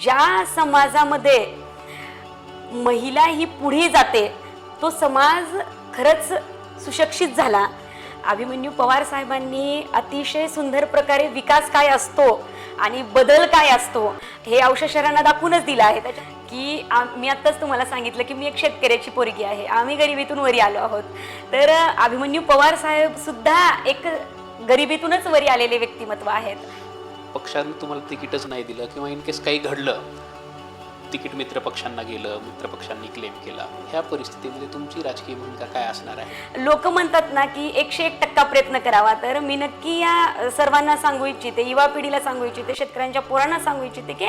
ज्या समाजामध्ये महिला ही पुढे जाते तो समाज खरंच सुशिक्षित झाला. अभिमन्यू पवार साहेबांनी अतिशय सुंदर प्रकारे विकास काय असतो आणि बदल काय असतो हे अवशेषरांना दाखवूनच दिलं आहे. त्याच्या की मी आत्ताच तुम्हाला सांगितलं की मी एक शेतकऱ्याची पोरगी आहे. आम्ही गरिबीतून वरी आलो आहोत. तर अभिमन्यू पवार साहेब सुद्धा एक गरिबीतूनच वरी आलेले व्यक्तिमत्व आहेत. पक्षानं तुम्हाला तिकीटच नाही दिलं किंवा इन केस काही घडलं तिकीट मित्रपक्षांना गेलं मित्रपक्षांनी क्लेम केला ह्या परिस्थितीमध्ये तुमची राजकीय भूमिका काय असणार आहे? लोक म्हणतात ना की एकशे एक टक्का प्रयत्न करावा. तर मी नक्की या सर्वांना सांगू इच्छिते युवा पिढीला सांगू इच्छिते शेतकऱ्यांच्या पोरांना सांगू इच्छिते की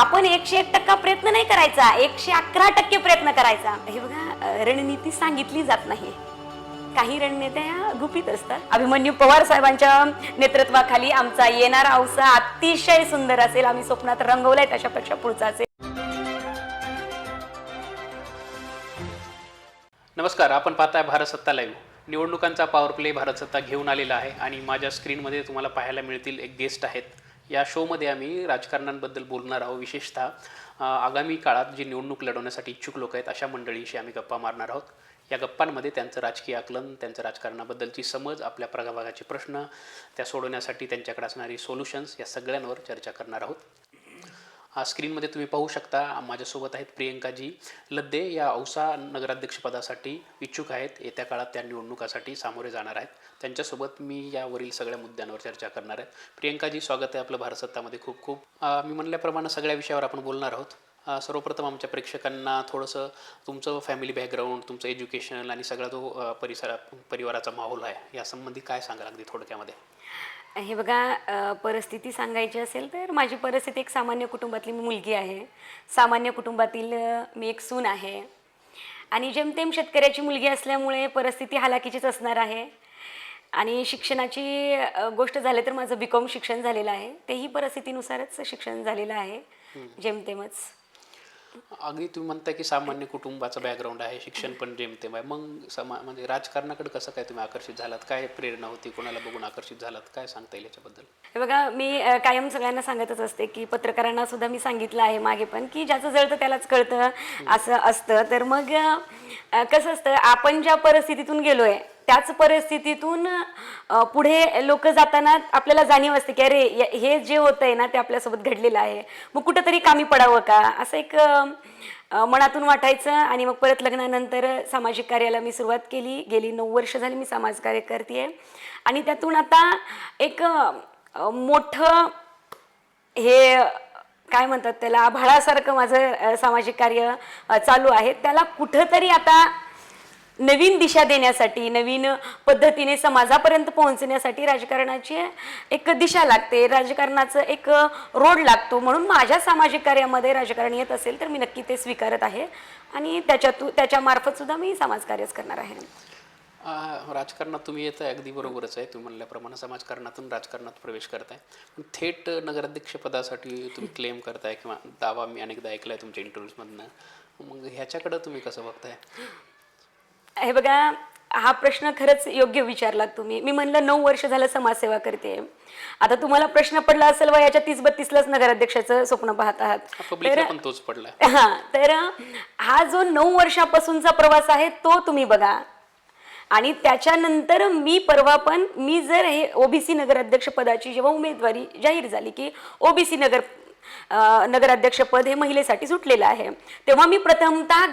आपण एकशे एक टक्का प्रयत्न नाही करायचा एकशे अकरा टक्के प्रयत्न करायचा. हे बघा रणनीती सांगितली जात नाही. काही रणनेत्या गुपित असतात. अभिमन्यू पवार साहेबांच्या नेतृत्वाखाली आमचा येणारा अवसा अतिशय सुंदर असेल. आम्ही स्वप्नात रंगवलाय त्याच्यापेक्षा पुढचा असेल. नमस्कार आपण पाहताय भारत सत्ता लाईव्ह निवडणुकांचा पॉवर प्ले भारत सत्ता घेऊन आलेला आहे आणि माझ्या स्क्रीनमध्ये तुम्हाला पाहायला मिळतील एक गेस्ट आहेत. या शोमध्ये आम्ही राजकारणांबद्दल बोलणार आहोत. विशेषतः आगामी काळात जी निवडणूक लढवण्यासाठी इच्छुक लोक आहेत अशा मंडळींशी आम्ही गप्पा मारणार आहोत. या गप्पांमध्ये त्यांचं राजकीय आकलन त्यांचं राजकारणाबद्दलची समज आपल्या प्रभागाचे प्रश्न त्या सोडवण्यासाठी त्यांच्याकडे असणारी सोल्युशन्स या सगळ्यांवर चर्चा करणार आहोत. स्क्रीनमध्ये तुम्ही पाहू शकता माझ्यासोबत आहेत प्रियंकाजी लद्दे. या औसा नगराध्यक्षपदासाठी इच्छुक आहेत. येत्या काळात त्या निवडणुकासाठी सामोरे जाणार आहेत. त्यांच्यासोबत मी यावरील सगळ्या मुद्द्यांवर चर्चा करणार आहे. प्रियंकाजी स्वागत आहे आपलं भारत सत्तामध्ये खूप खूप. मी म्हणल्याप्रमाणे सगळ्या विषयावर आपण बोलणार आहोत. सर्वप्रथम आमच्या प्रेक्षकांना थोडंसं तुमचं फॅमिली बॅकग्राऊंड तुमचं एज्युकेशन आणि सगळा जो परिसरा परिवाराचा माहोल आहे यासंबंधी काय सांगाल अगदी थोडक्यामध्ये? हे बघा परिस्थिती सांगायची असेल तर माझी परिस्थिती एक सामान्य कुटुंबातली मी मुलगी आहे. सामान्य कुटुंबातील मी एक सून आहे. आणि जेमतेम शेतकऱ्याची मुलगी असल्यामुळे परिस्थिती हालाकीचीच असणार आहे. आणि शिक्षणाची गोष्ट झाली तर माझं बी कॉम शिक्षण झालेलं आहे. तेही परिस्थितीनुसारच शिक्षण झालेलं आहे. जेमतेमच. अगदी तुम्ही म्हणताय की सामान्य कुटुंबाचं बॅकग्राऊंड आहे शिक्षण पण जेमतेम आहे. मग समा म्हणजे राजकारणाकडे कसं काय तुम्ही आकर्षित झालात? काय प्रेरणा होती? कोणाला बघून आकर्षित झालात? काय सांगता येईल याच्याबद्दल? हे बघा मी अ, कायम सगळ्यांना सांगतच असते की पत्रकारांना सुद्धा मी सांगितलं आहे मागे पण की ज्याचं जळतं त्यालाच कळतं असं असतं. तर मग अ, कसं असतं आपण ज्या परिस्थितीतून गेलोय त्याच परिस्थितीतून पुढे लोक जाताना आपल्याला जाणीव असते की अरे हे जे होतंय ना ते आपल्यासोबत घडलेलं आहे. मग कुठंतरी कामी पडावं का? असं एक मनातून वाटायचं आणि मग परत लग्नानंतर सामाजिक कार्याला मी सुरुवात केली. गेली नऊ वर्ष झाली मी समाजकार्य करते आणि त्यातून आता एक मोठं हे काय म्हणतात त्याला आभाळासारखं माझं सामाजिक कार्य चालू आहे. त्याला कुठंतरी आता नवीन दिशा देण्यासाठी नवीन पद्धतीने समाजापर्यंत पोहोचण्यासाठी राजकारणाची एक दिशा लागते. राजकारणाचं एक रोड लागतो. म्हणून माझ्या सामाजिक कार्यामध्ये राजकारण येत असेल तर मी नक्की ते स्वीकारत आहे. आणि त्याच्यातून त्याच्यामार्फत सुद्धा मी समाजकार्यच करणार आहे. राजकारणात तुम्ही येत आहे अगदी बरोबरच आहे. तुम्ही म्हणल्याप्रमाणे समाजकारणातून राजकारणात प्रवेश करताय. पण थेट नगराध्यक्षपदासाठी तुम्ही क्लेम करताय किंवा दावा मी अनेकदा ऐकलाय तुमच्या इंटरव्ह्यूजमधनं मग ह्याच्याकडं तुम्ही कसं बघताय? हे बघा हा प्रश्न खरंच योग्य विचारलात तुम्ही. मी म्हणलं नऊ वर्ष झालं समाजसेवा करते. आता तुम्हाला प्रश्न पडला असेल वयाच्या तीस बत्तीसलाच नगराध्यक्षाचं स्वप्न पाहत आहात. तोच पडलाय हा तर हा जो नऊ वर्षापासूनचा प्रवास आहे तो तुम्ही बघा. आणि त्याच्यानंतर मी परवा पण मी जर हे ओबीसी नगराध्यक्ष पदाची जेव्हा उमेदवारी जाहीर झाली की ओबीसी नगर नगराध्यक्षपद हे महिलेसाठी सुटलेलं आहे तेव्हा मी प्रथमतः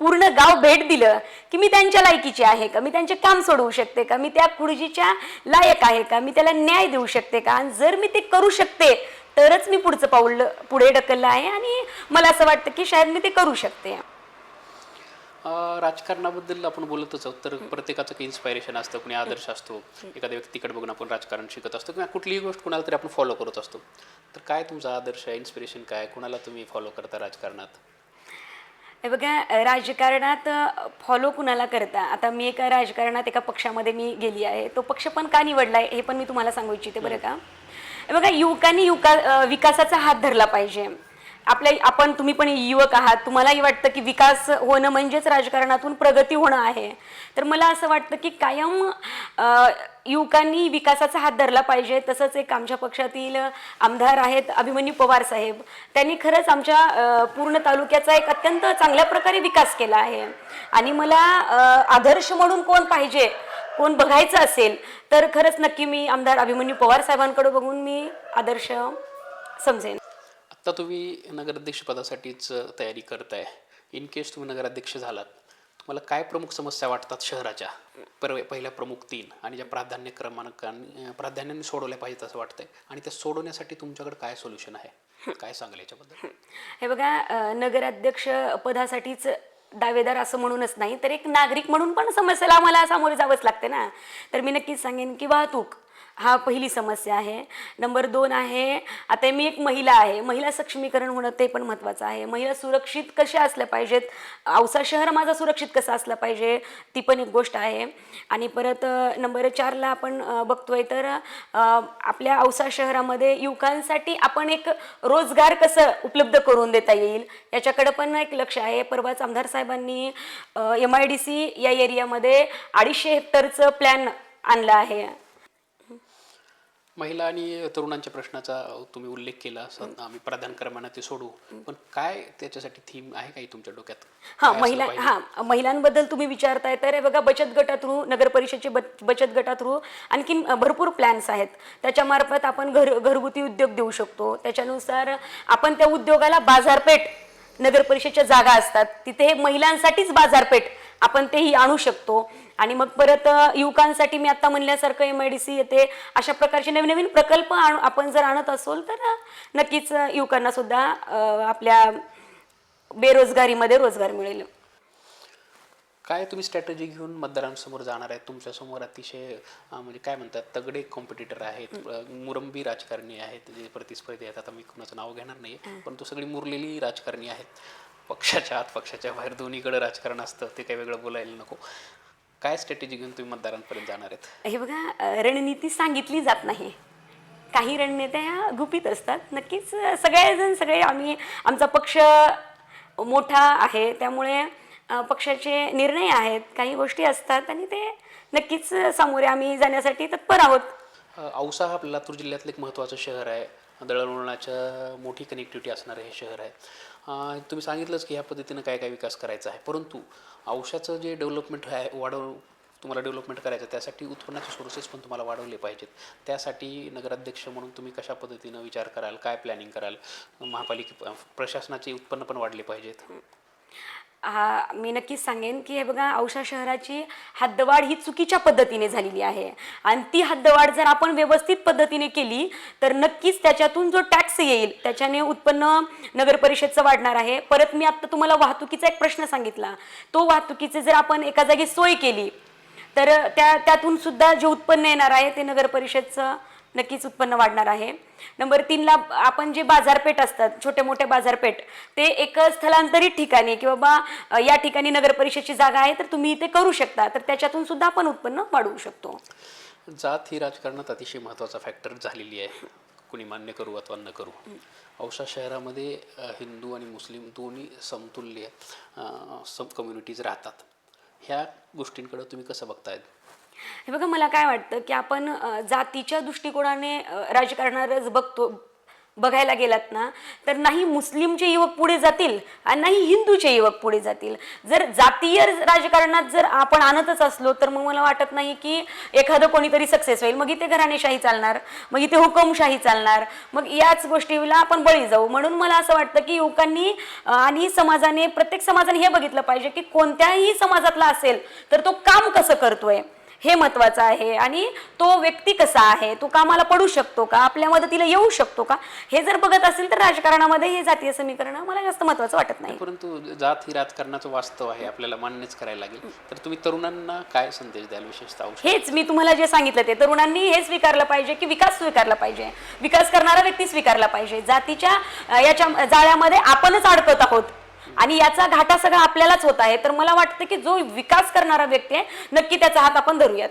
पूर्ण गाव भेट दिलं की मी त्यांच्या लायकीची आहे का? मी त्यांचे काम सोडवू शकते का? मी त्या खुर्जीच्या लायक आहे का? मी त्याला न्याय देऊ शकते का? आणि जर मी ते करू शकते तरच मी पुढचं पाऊल पुढे ढकललं आहे आणि मला असं वाटतं की शायद मी ते करू शकते. राजकारणाबद्दल आपण बोलतच आहोत तर प्रत्येकाचं काही इन्स्पायरेशन असतं कुणी आदर्श असतो एखाद्या व्यक्तीकडे बघून आपण राजकारण शिकत असतो किंवा कुठलीही गोष्ट कुणाला तरी आपण फॉलो करत असतो. तर काय तुमचा आदर्श आहे इन्स्पिरेशन काय? कुणाला तुम्ही फॉलो करता राजकारणात? हे बघा राजकारणात फॉलो कुणाला करता? आता मी एका राजकारणात एका पक्षामध्ये मी गेली आहे. तो पक्ष पण का निवडलाय हे पण मी तुम्हाला सांगू इच्छिते बरं का? हे बघा युवकांनी युका अं, विकासाचा हात धरला पाहिजे. आपल्या आपण तुम्ही पण युवक आहात. तुम्हालाही वाटतं की विकास होणं म्हणजेच राजकारणातून प्रगती होणं आहे. तर मला असं वाटतं की कायम युवकांनी विकासाचा हात धरला पाहिजे. तसंच एक आमच्या पक्षातील आमदार आहेत अभिमन्यू पवार साहेब. त्यांनी खरंच आमच्या पूर्ण तालुक्याचा एक अत्यंत चांगल्या प्रकारे विकास केला आहे. आणि मला आदर्श म्हणून कोण पाहिजे कोण बघायचं असेल तर खरंच नक्की मी आमदार अभिमन्यू पवार साहेबांकडे बघून मी आदर्श समजेन. आता तुम्ही नगराध्यक्षपदासाठीच तयारी करताय. इन केस तुम्ही नगराध्यक्ष झालात तुम्हाला काय प्रमुख समस्या वाटतात शहराच्या? पर पहिल्या प्रमुख तीन आणि ज्या प्राधान्य क्रमांकाने प्राधान्याने सोडवल्या पाहिजेत असं वाटतंय. आणि त्या सोडवण्यासाठी तुमच्याकडे काय सोल्युशन आहे? काय सांगाल याच्याबद्दल? हे बघा नगराध्यक्ष पदासाठीच दावेदार असं म्हणूनच नाही तर एक नागरिक म्हणून पण समस्येला आम्हाला सामोरे जावंच लागते ना. तर मी नक्कीच सांगेन की वाहतूक. हा पहिली समस्या आहे. नंबर दोन आहे आता मी एक महिला आहे. महिला सक्षमीकरण होणं ते पण महत्त्वाचं आहे. महिला सुरक्षित कशा असल्या पाहिजेत? औसा शहर माझा सुरक्षित कसं असलं पाहिजे? ती पण एक गोष्ट आहे. आणि परत नंबर चारला आपण बघतोय तर आपल्या औसा शहरामध्ये युवकांसाठी आपण एक रोजगार कसं उपलब्ध करून देता येईल? याच्याकडे पण एक लक्ष आहे. परवाच आमदार साहेबांनी एम आय डी सी या एरियामध्ये अडीचशे हेक्टरचं प्लॅन आणलं आहे. महिला आणि तरुणांच्या प्रश्नाचा तुम्ही उल्लेख केला आम्ही प्राधान क्रमाने ते सोडू. पण काय त्याच्यासाठी थीम आहे काही तुमच्या डोक्यात? हा काय असलं महिला पाहिजे? हा महिलांबद्दल तुम्ही विचारताय तर हे बघा बचत गटा थ्रू नगर परिषदेचे बच- बचत गटा थ्रू आणखीन भरपूर प्लॅन्स आहेत. त्याच्यामार्फत आपण घर घरगुती उद्योग देऊ शकतो. त्याच्यानुसार आपण त्या उद्योगाला बाजारपेठ नगर परिषदेच्या जागा असतात. तिथे महिलांसाठीच बाजारपेठ आपण तेही आणू शकतो. आणि मग परत युवकांसाठी मी आता म्हणल्यासारखं एम आय डी सी येते. अशा प्रकारचे नवीन नवीन प्रकल्प आपण जर आणत असोल तर नक्कीच युवकांना सुद्धा आपल्या बेरोजगारीमध्ये रोजगार मिळेल. काय तुम्ही स्ट्रॅटेजी घेऊन मतदारांसमोर जाणार आहे तुमच्यासमोर अतिशय म्हणजे काय म्हणतात तगडे कॉम्पिटिटर आहेत. मुरंबी राजकारणी आहेत जे प्रतिस्पर्धी आहेत. आता मी कुणाचं नाव घेणार नाही परंतु सगळी मुरलेली राजकारणी आहेत. पक्षाच्या आत पक्षाच्या बाहेर दोन्हीकडे राजकारण असतं ते काही वेगळं बोलायला नको. काय स्ट्रॅटेजी घेऊन तुम्ही मतदारांपर्यंत जाणार आहेत? हे बघा रणनीती सांगितली जात नाही. काही रणनीत्या ह्या गुपित असतात. नक्कीच सगळेजण सगळे आम्ही आमचा पक्ष मोठा आहे. त्यामुळे पक्षाचे निर्णय आहेत. काही गोष्टी असतात आणि ते नक्कीच सामोरे आम्ही जाण्यासाठी तत्पर आहोत. औसा हा लातूर जिल्ह्यातलं एक महत्त्वाचं शहर आहे. दळणवळणाच्या मोठी कनेक्टिव्हिटी असणारं हे शहर आहे. तुम्ही सांगितलंच की ह्या पद्धतीनं काय काय विकास करायचा आहे. परंतु औषधाचं जे डेव्हलपमेंट आहे वाढव तुम्हाला डेव्हलपमेंट करायचं त्यासाठी उत्पन्नाचे सोर्सेस पण तुम्हाला वाढवले पाहिजेत. त्यासाठी नगराध्यक्ष म्हणून तुम्ही कशा पद्धतीनं विचार कराल काय प्लॅनिंग कराल? महापालिके प्रशासनाचे उत्पन्न पण वाढले पाहिजेत. हा मी नक्कीच सांगेन की हे बघा औषा शहराची हद्दवाढ ही चुकीच्या पद्धतीने झालेली आहे. आणि ती हद्दवाढ जर आपण व्यवस्थित पद्धतीने केली तर नक्कीच त्याच्यातून जो टॅक्स येईल त्याच्याने उत्पन्न नगर परिषदचं वाढणार आहे. परत मी आत्ता तुम्हाला वाहतुकीचा एक प्रश्न सांगितला. तो वाहतुकीचे जर आपण एका जागी सोय केली तर त्या त्यातून सुद्धा जे उत्पन्न येणार आहे ते नगर परिषदचं नक्कीच उत्पन्न वाढणार आहे. नंबर तीनला आपण जे बाजारपेठ असतात छोटे मोठे बाजारपेठ ते एक स्थलांतरित ठिकाणी किंवा बा अ, या ठिकाणी नगर परिषदची जागा आहे तर तुम्ही इथे करू शकता. तर त्याच्यातून सुद्धा आपण उत्पन्न वाढवू शकतो. जात ही राजकारणात अतिशय महत्त्वाचा फॅक्टर झालेली आहे. कुणी मान्य करू अथवा न करू. औसा शहरामध्ये हिंदू आणि मुस्लिम दोन्ही समतुल्य सब कम्युनिटीज राहतात. ह्या गोष्टींकडे तुम्ही कसं बघतायत? हे बघा मला काय वाटतं की आपण जातीच्या दृष्टिकोनाने राजकारणारच बघतो बघायला गेलात ना तर नाही मुस्लिमचे युवक पुढे जातील आणि नाही हिंदूचे युवक पुढे जातील. जर जातीय राजकारणात जर आपण आणतच असलो तर मग मला वाटत नाही की एखादं कोणीतरी सक्सेस होईल. मग इथे घराणेशाही चालणार मग इथे हुकमशाही चालणार मग याच गोष्टीला आपण बळी जाऊ. म्हणून मला असं वाटतं की युवकांनी आणि समाजाने प्रत्येक समाजाने हे बघितलं पाहिजे की कोणत्याही समाजातला असेल तर तो काम कसं करतोय? हे महत्वाचं आहे. आणि तो व्यक्ती कसा आहे? तो कामाला पडू शकतो का? आपल्या मदतीला येऊ शकतो का? हे जर बघत असेल तर राजकारणामध्ये हे जातीय समीकरण मला जास्त महत्वाचं वाटत नाही. परंतु जात ही राजकारणाचं वास्तव आहे आपल्याला मान्यच करायला लागेल. तर तुम्ही तरुणांना काय संदेश द्याल विशेषतः? हेच मी तुम्हाला जे सांगितलं ते तरुणांनी हे स्वीकारलं पाहिजे की विकास स्वीकारला पाहिजे? विकास करणारा व्यक्ती स्वीकारला पाहिजे. जातीच्या याच्या जाळ्यामध्ये आपणच अडकत आहोत. आणि याचा घाटा सगळा आपल्यालाच होत आहे. तर मला वाटतं की जो विकास करणारा व्यक्ती आहे नक्की त्याचा हात आपण धरूयात.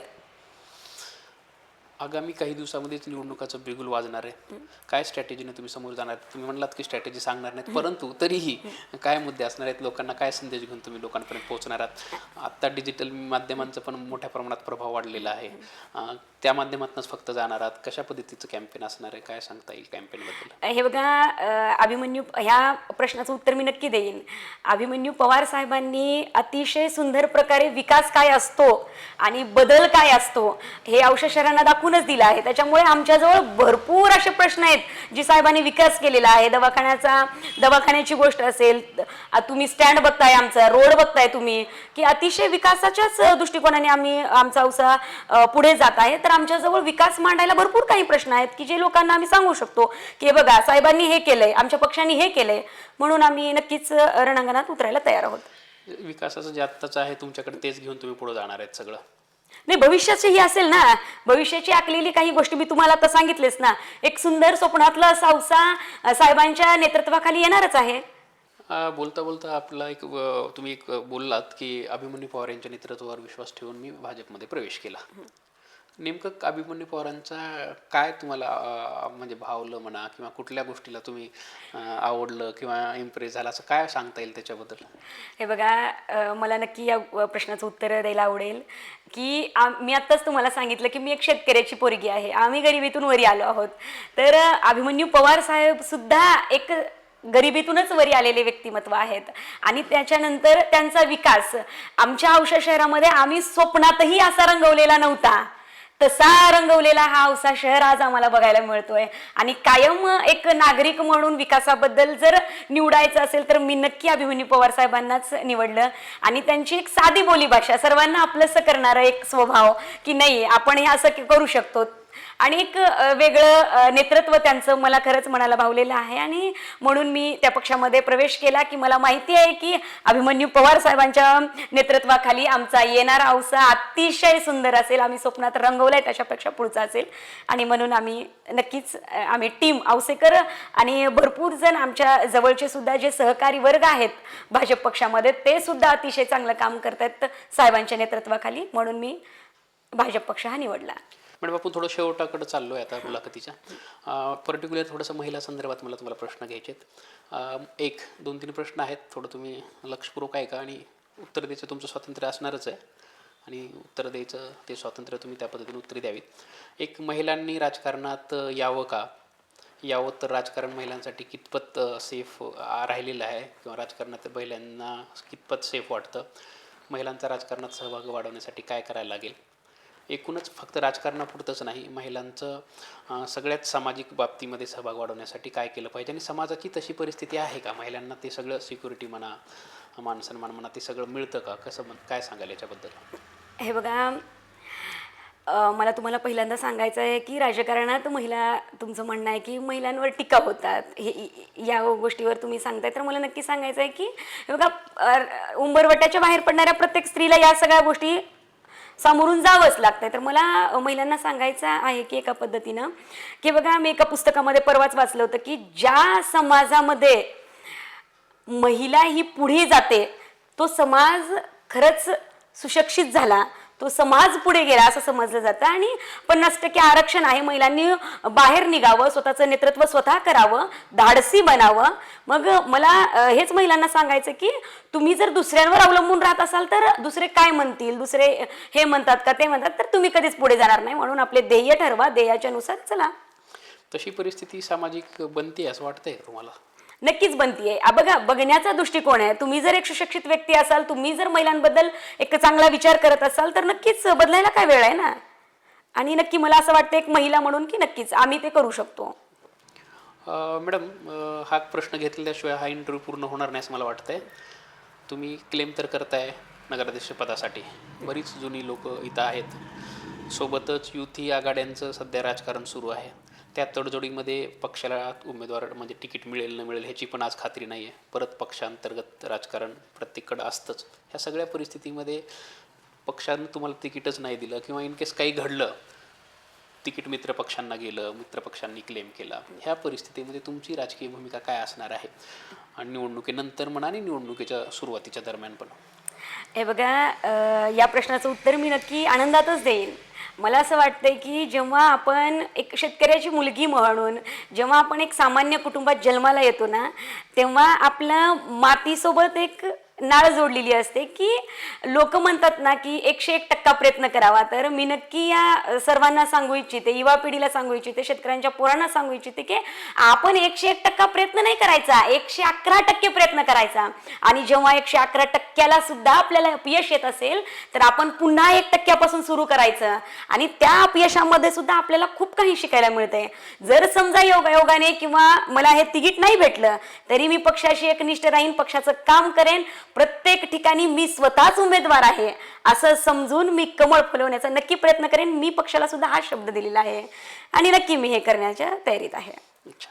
आगामी काही दिवसामध्येच निवडणुकाचं बिगुल वाजणार आहे. काय स्ट्रॅटेजीने तुम्ही समोर जाणार? तुम्ही म्हणलात की स्ट्रॅटेजी सांगणार नाहीत परंतु तरीही काय मुद्दे असणार आहेत? लोकांना काय संदेश घेऊन तुम्ही लोकांपर्यंत पोहोचणार आहात? आत्ता डिजिटल माध्यमांचा पण मोठ्या प्रमाणात प्रभाव वाढलेला आहे. त्या माध्यमातूनच फक्त जाणार आहात? कशा पद्धतीचं कॅम्पेन असणार आहे? काय सांगता येईल कॅम्पेनबद्दल हे बघा अभिमन्यू ह्या प्रश्नाचं उत्तर मी नक्की देईन. अभिमन्यू पवार साहेबांनी अतिशय सुंदर प्रकारे विकास काय असतो आणि बदल काय असतो हे औषध शहरांना दाखवूनच दिला आहे. त्याच्यामुळे आमच्याजवळ भरपूर असे प्रश्न आहेत जी साहेबांनी विकास केलेला आहे. दवाखान्याचा दवाखान्याची गोष्ट असेल तुम्ही स्टँड बघताय आमचा रोड बघताय तुम्ही की अतिशय विकासाच्याच दृष्टिकोनाने आम्ही आमचा उसा पुढे जात आहे. तर आमच्याजवळ विकास मांडायला भरपूर काही प्रश्न आहेत की जे लोकांना आम्ही सांगू शकतो की बघा साहेबांनी हे केलंय आमच्या पक्षांनी हे केलंय म्हणून आम्ही नक्कीच रणांगणात उतरायला तयार आहोत. विकासाचं जे आत्ताचं आहे तुमच्याकडे तेच घेऊन तुम्ही पुढे जाणार आहेत सगळं. नाही भविष्याचे ही असेल ना. भविष्याची आखलेली काही गोष्टी मी तुम्हाला आता सांगितलेच ना. एक सुंदर स्वप्नातला सावसा साहेबांच्या नेतृत्वाखाली येणारच आहे. बोलता बोलता आपला एक तुम्ही एक बोललात की अभिमन्यू पवार यांच्या नेतृत्वावर विश्वास ठेवून मी भाजपमध्ये प्रवेश केला. नेमकं अभिमन्यू पवारांचा काय तुम्हाला म्हणजे भावलं म्हणा किंवा कुठल्या गोष्टीला तुम्ही आवडलं किंवा इम्प्रेस झाला असं काय सांगता येईल त्याच्याबद्दल? हे बघा अ, मला नक्की या अ, प्रश्नाचं उत्तर द्यायला आवडेल की आम- मी आत्ताच तुम्हाला सांगितलं की मी एक शेतकऱ्याची पोरगी आहे. आम्ही गरिबीतून वरी आलो आहोत. तर अ, अभिमन्यू पवार साहेब सुद्धा एक गरिबीतूनच वरी आलेले व्यक्तिमत्व आहेत. आणि त्याच्यानंतर त्यांचा विकास. आमच्या औषध शहरामध्ये आम्ही स्वप्नातही असा रंगवलेला नव्हता. तसा रंगवलेला हा औसा शहर आज आम्हाला बघायला मिळतोय. आणि कायम एक नागरिक म्हणून विकासाबद्दल जर निवडायचं असेल तर मी नक्की अभिमन्यू पवार साहेबांनाच निवडलं. आणि त्यांची एक साधी बोलीभाषा सर्वांना आपलंसं करणारा एक स्वभाव की नाही आपण हे असं करू शकतो. आणि एक वेगळं नेतृत्व त्यांचं मला खरंच मनाला भावलेलं आहे. आणि म्हणून मी त्या पक्षामध्ये प्रवेश केला की मला माहिती आहे की अभिमन्यू पवार साहेबांच्या नेतृत्वाखाली आमचा येणारा औसा अतिशय सुंदर असेल. आम्ही स्वप्नात रंगवलाय त्याच्यापेक्षा पुढचा असेल. आणि म्हणून आम्ही नक्कीच आम्ही टीम औसेकर आणि भरपूर जण आमच्या जवळचे सुद्धा जे सहकारी वर्ग आहेत भाजप पक्षामध्ये ते सुद्धा अतिशय चांगलं काम करतायत साहेबांच्या नेतृत्वाखाली. म्हणून मी भाजप पक्ष हा निवडला. मॅडम आपण थोडं शेवटाकडे चाललो आहे आता मुलाखतीच्या. पर्टिक्युलर थोडंसं महिला संदर्भात मला तुम्हाला प्रश्न घ्यायचे आहेत एक दोन तीन प्रश्न आहेत. थोडं तुम्ही लक्षपूर्वक ऐका आणि उत्तर द्यायचं तुमचं स्वातंत्र्य असणारच आहे. आणि उत्तर द्यायचं ते स्वातंत्र्य तुम्ही त्या पद्धतीने उत्तरे द्यावीत. एक महिलांनी राजकारणात यावं का? यावं तर राजकारण महिलांसाठी कितपत सेफ राहिलेलं आहे? किंवा राजकारणात महिलांना कितपत सेफ वाटतं? महिलांचा राजकारणात सहभाग वाढवण्यासाठी काय करायला लागेल? एकूणच फक्त राजकारणापुरतंच नाही महिलांचं सगळ्याच सामाजिक बाबतीमध्ये सहभाग वाढवण्यासाठी काय केलं पाहिजे आणि समाजाची तशी परिस्थिती आहे का? महिलांना ते सगळं सिक्युरिटी म्हणा मानसन्मान म्हणा ते सगळं मिळतं का? कसं म्हण काय सांगाल याच्याबद्दल? हे बघा मला तुम्हाला पहिल्यांदा सांगायचं आहे की राजकारणात महिला तुमचं म्हणणं आहे की महिलांवर टीका होतात. हे या गोष्टीवर तुम्ही सांगताय तर मला नक्की सांगायचं आहे की हे बघा उंबरवट्याच्या बाहेर पडणाऱ्या प्रत्येक स्त्रीला या सगळ्या गोष्टी सामोरून जावंच लागतंय. तर मला महिलांना सांगायचं आहे की एका पद्धतीनं की बघा मी एका पुस्तकामध्ये परवाच वाचलं होतं की ज्या समाजामध्ये महिला ही पुढे जाते तो समाज खरंच सुशिक्षित झाला तो समाज पुढे गेला असं समजलं जातं. आणि पन्नास टक्के आरक्षण आहे. महिलांनी बाहेर निघावं स्वतःचं नेतृत्व स्वतः करावं धाडसी बनावं. मग मला हेच महिलांना सांगायचं की तुम्ही जर दुसऱ्यांवर अवलंबून राहत असाल तर दुसरे काय म्हणतील? दुसरे हे म्हणतात का ते म्हणतात. तर तुम्ही कधीच पुढे जाणार नाही. म्हणून आपले ध्येय ठरवा. ध्येयाच्या नुसार चला. तशी परिस्थिती सामाजिक बनते असं वाटतंय तुम्हाला? नक्कीच बनतीये. बघा बघण्याचा दृष्टिकोन आहे. तुम्ही जर एक सुशिक्षित व्यक्ती असाल तुम्ही जर महिलांबद्दल एक चांगला विचार करत असाल तर नक्कीच बदलायला काय वेळ आहे ना? आणि नक्की मला असं वाटतं एक महिला म्हणून की नक्कीच आम्ही ते करू शकतो. मॅडम हा प्रश्न घेतल्याशिवाय हा इंटरव्ह्यू पूर्ण होणार नाही असं मला वाटतंय. तुम्ही क्लेम तर करताय नगराध्यक्षपदासाठी बरीच जुनी लोक इथं आहेत. सोबतच युती आघाड्यांचं सध्या राजकारण सुरू आहे. त्या तडजोडीमध्ये पक्षाला उमेदवार म्हणजे तिकीट मिळेल न मिळेल ह्याची पण आज खात्री नाही आहे परत पक्षांतर्गत राजकारण प्रत्येककडं असतंच. ह्या सगळ्या परिस्थितीमध्ये पक्षानं तुम्हाला तिकीटच नाही दिलं किंवा इन केस काही घडलं तिकीट मित्र पक्षांना गेलं मित्रपक्षांनी क्लेम केला ह्या परिस्थितीमध्ये तुमची राजकीय भूमिका काय असणार आहे? आणि निवडणुकीनंतर म्हणा आणि निवडणुकीच्या सुरुवातीच्या दरम्यान पण. हे बघा या प्रश्नाचं उत्तर मी नक्की आनंदातच देईन. मला असं वाटतंय की जेव्हा आपण एक शेतकऱ्याची मुलगी म्हणून जेव्हा आपण एक सामान्य कुटुंबात जन्माला येतो ना तेव्हा आपलं मातीसोबत एक नाळ जोडलेली असते की लोक म्हणतात ना की एकशे एक टक्का प्रयत्न करावा. तर मी नक्की या सर्वांना सांगू इच्छिते युवा पिढीला सांगू इच्छिते शेतकऱ्यांच्या पोरांना सांगू इच्छिते की आपण एकशे एक टक्का प्रयत्न नाही करायचा एकशे अकरा टक्के प्रयत्न करायचा. आणि जेव्हा एकशे अकरा टक्क्याला सुद्धा आपल्याला अपयश येत असेल तर आपण पुन्हा एक टक्क्यापासून सुरू करायचं. आणि त्या अपयशामध्ये सुद्धा आपल्याला खूप काही शिकायला मिळतंय. जर समजा योगायोगाने किंवा मला हे तिकीट नाही भेटलं तरी मी पक्षाशी एकनिष्ठ राहीन पक्षाचं काम करेन प्रत्येक ठिकाणी मी स्वतःच उमेदवार आहे असं समजून मी कमळ फुलवण्याचा नक्की प्रयत्न करेन. मी पक्षाला सुद्धा हा शब्द दिलेला आहे आणि नक्की मी हे करण्याच्या तयारीत आहे. अच्छा.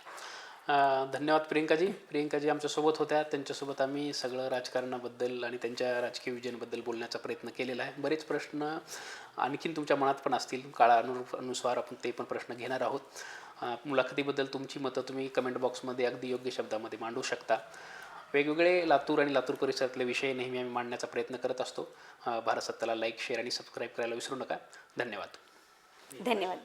धन्यवाद प्रियंकाजी. प्रियंकाजी आमच्यासोबत होत्या. त्यांच्यासोबत आम्ही सगळं राजकारणाबद्दल आणि त्यांच्या राजकीय विजयाबद्दल बोलण्याचा प्रयत्न केलेला आहे. बरेच प्रश्न आणखीन तुमच्या मनात पण असतील. काळानुरूप अनुसार आपण ते पण प्रश्न घेणार आहोत. मुलाखतीबद्दल तुमची मतं तुम्ही कमेंट बॉक्समध्ये अगदी योग्य शब्दामध्ये मांडू शकता. वेगवेगळे लातूर आणि लातूर परिसरातले विषय नेहमी आम्ही मांडण्याचा प्रयत्न करत असतो. भारत सत्ताला लाईक शेअर आणि सबस्क्राईब करायला विसरू नका. धन्यवाद. धन्यवाद.